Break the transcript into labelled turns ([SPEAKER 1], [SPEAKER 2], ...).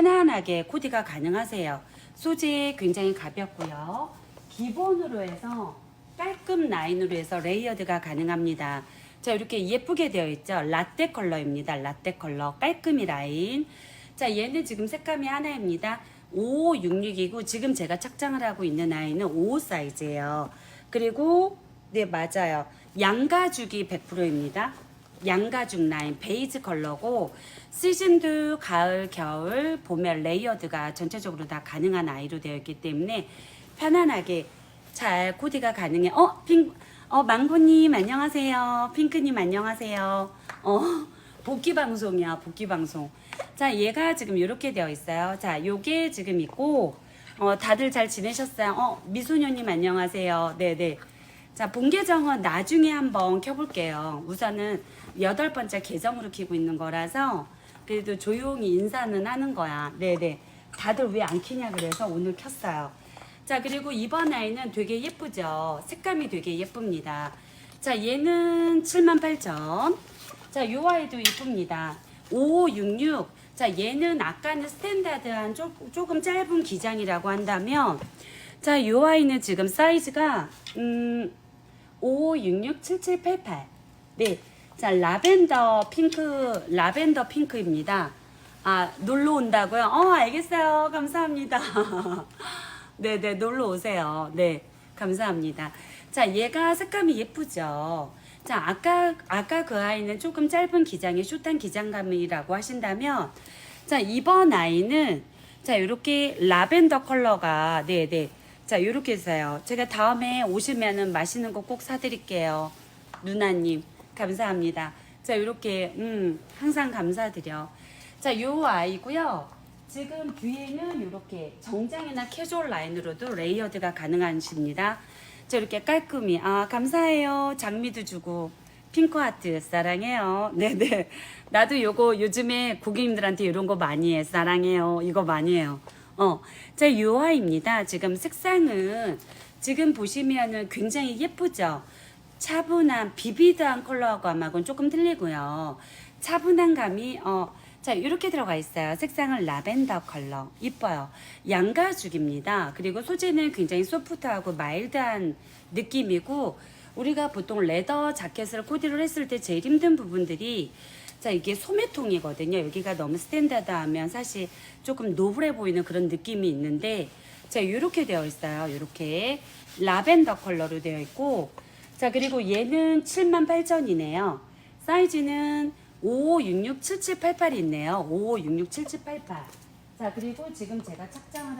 [SPEAKER 1] 편안하게 코디가 가능하세요. 소재 굉장히 가볍고요. 기본으로 해서 깔끔 라인으로 해서 레이어드가 가능합니다. 자, 이렇게 예쁘게 되어 있죠. 라떼 컬러입니다. 라떼 컬러. 깔끔이 라인. 자, 얘는 지금 색감이 하나입니다. 5566이고 지금 제가 착장을 하고 있는 아이는 55 사이즈예요. 그리고 네, 맞아요. 양가죽이 100%입니다. 양가죽 라인 베이지 컬러고 시즌도 가을, 겨울, 봄에 레이어드가 전체적으로 다 가능한 아이로 되어 있기 때문에 편안하게 잘 코디가 가능해. 어, 핑, 어, 망고님 안녕하세요. 핑크님 안녕하세요. 어, 복귀 방송이야, 복귀 방송. 자, 얘가 지금 이렇게 되어 있어요. 자, 요게 지금 있고, 어, 다들 잘 지내셨어요? 어, 미소녀님 안녕하세요. 네네. 자, 본 계정은 나중에 한번 켜볼게요. 우선은 여덟 번째 계정으로 키고 있는 거라서 그래도 조용히 인사는 하는 거야. 네네. 다들 왜 안 키냐 그래서 오늘 켰어요. 자, 그리고 이번 아이는 되게 예쁘죠? 색감이 되게 예쁩니다. 자, 얘는 78,000. 자, 요 아이도 예쁩니다. 5566. 자, 얘는 아까는 스탠다드한 조, 조금 짧은 기장이라고 한다면, 자, 요 아이는 지금 사이즈가, 음, 55667788. 네. 자, 라벤더 핑크, 라벤더 핑크입니다. 아, 놀러 온다고요? 어, 알겠어요. 감사합니다. 네네, 놀러 오세요. 네, 감사합니다. 자, 얘가 색감이 예쁘죠? 자, 아까, 아까 그 아이는 조금 짧은 기장의 숏한 기장감이라고 하신다면, 자, 이번 아이는, 자, 이렇게 라벤더 컬러가, 네네. 자, 요렇게 있어요. 제가 다음에 오시면은 맛있는 거 꼭 사드릴게요. 누나님, 감사합니다. 자, 요렇게, 음, 항상 감사드려. 자, 요 아이고요. 지금 뒤에는 이렇게 정장이나 캐주얼 라인으로도 레이어드가 가능하십니다. 자, 이렇게 깔끔히. 아, 감사해요. 장미도 주고. 핑크하트 사랑해요. 네네. 나도 요거 요즘에 고객님들한테 이런 거 많이 해. 사랑해요. 이거 많이 해요. 어. 자, 유아입니다. 지금 색상은 지금 보시면은 굉장히 예쁘죠? 차분한 비비드한 컬러하고 아마는 조금 틀리고요. 차분한 감이 어. 자, 이렇게 들어가 있어요. 색상은 라벤더 컬러. 이뻐요. 양가죽입니다. 그리고 소재는 굉장히 소프트하고 마일드한 느낌이고, 우리가 보통 레더 자켓을 코디를 했을 때 제일 힘든 부분들이, 자, 이게 소매통이거든요. 여기가 너무 스탠다드 하면 사실 조금 노블해 보이는 그런 느낌이 있는데, 자, 이렇게 되어 있어요. 이렇게. 라벤더 컬러로 되어 있고, 자, 그리고 얘는 78,000이네요. 사이즈는 55667788이 있네요. 55667788. 자, 그리고 지금 제가 착장을